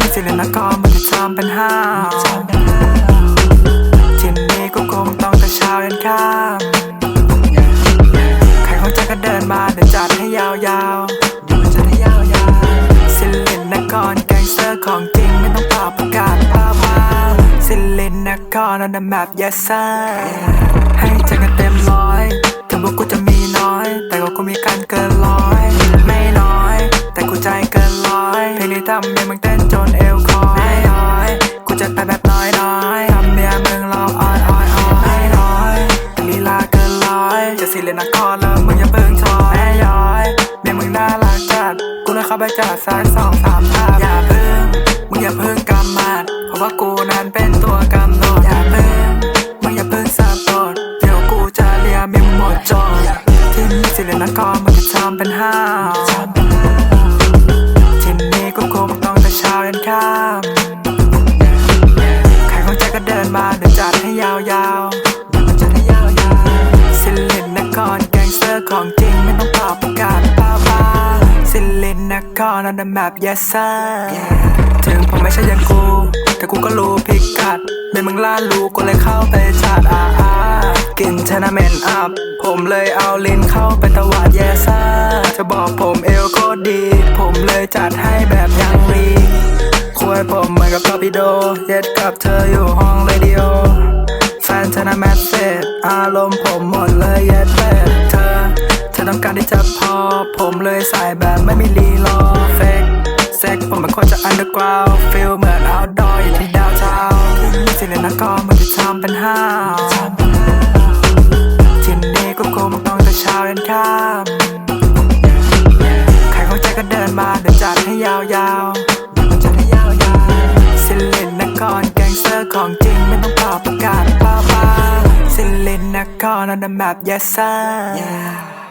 นี่สิเลนกรมันจะทำเป็นห้าวทีนี้กูคงต้องกระเช้าเดินข้ามใครเข้าใจก็เดินมาเดี๋ยวจัดให้ยาวๆเดี๋ยวจัดให้ยาวๆสิลินนครแกงเซอร์ของจริงไม่ต้องเป่าประกาศภาพาสิลินนคร on the map yes sir ให้ใจกันเต็มร้อยถึงพวกกูจะมีน้อย แต่ก็กูมีการเกินร้อย ไม่น้อย แต่กูใจเกินร้อยเพลงนี้ทำเมียมึงเต้น จนเอวคอยน้อยกูจะไปแบบน้อยน้อยทำเมียมึงร้องอ้อยอ้อยอ้อยไม่น้อยลีลาเกินร้อยจะสิเลนนครแล้วมึงอย่าเพิ่งถอยแม่ย้อยเมียมึงน่ารักจัดกูเลยเข้าไปจัดสักสองสามภาพอย่าเพิ่งมึงอย่าเพิ่งกำมัดเพราะว่ากูนั้นเป็นตัวกำหนดอย่าเพิ่งมึงอย่าเพิ่งสะบดเดี๋ยวกูจะเลียเมียมึงหมดจอที่นี่สิเลนนครมึงจะทำเป็นห้าว มาเดี๋ยวจัดให้ยาวๆเดี๋ยวจัดให้ยาวๆสิลินนครแกงเซอร์ของจริงไม่ต้องเป่าประกาศป้าป้าสิลินนคร on the map yes sir ถึงผมไม่ใช่ยังกู แต่กูก็รู้พิกัด เป็นมึงล่ารู้กูเลยเข้าไปจัดอาอากินชนะเมนอัพ ผมเลยเอาลิ้นเข้าไปตวาดแยซ่าจะบอกผมเอวโคตรดี ผมเลยจัดให้แบบ ยังรีคุยผมเหมือนกับตอร์ปิโด เย็ดกับเธออยู่ห้องเรดิโอ แฟนเธอนะแมสเซจอารมณ์ผมหมดเลยเย็ดเป็ดเธอ เธอต้องการที่จะพอ ผมเลยใส่แบบไม่มีรีรอเฟกเซ็กผมเป็นคนจะอันเดอร์กราวฟิลเหมือนเอาดอยอยู่ที่ดาวเทาวน์สิเลนกรมันจะทำเป็นห้าวทีนี้ก็คงต้องแต่เช้าเดินข้าใครเข้าใจก็เดินมาเดี๋ยวจัดให้ยาวๆาประกาศป้าป้าสิลินนคร on the map yes sir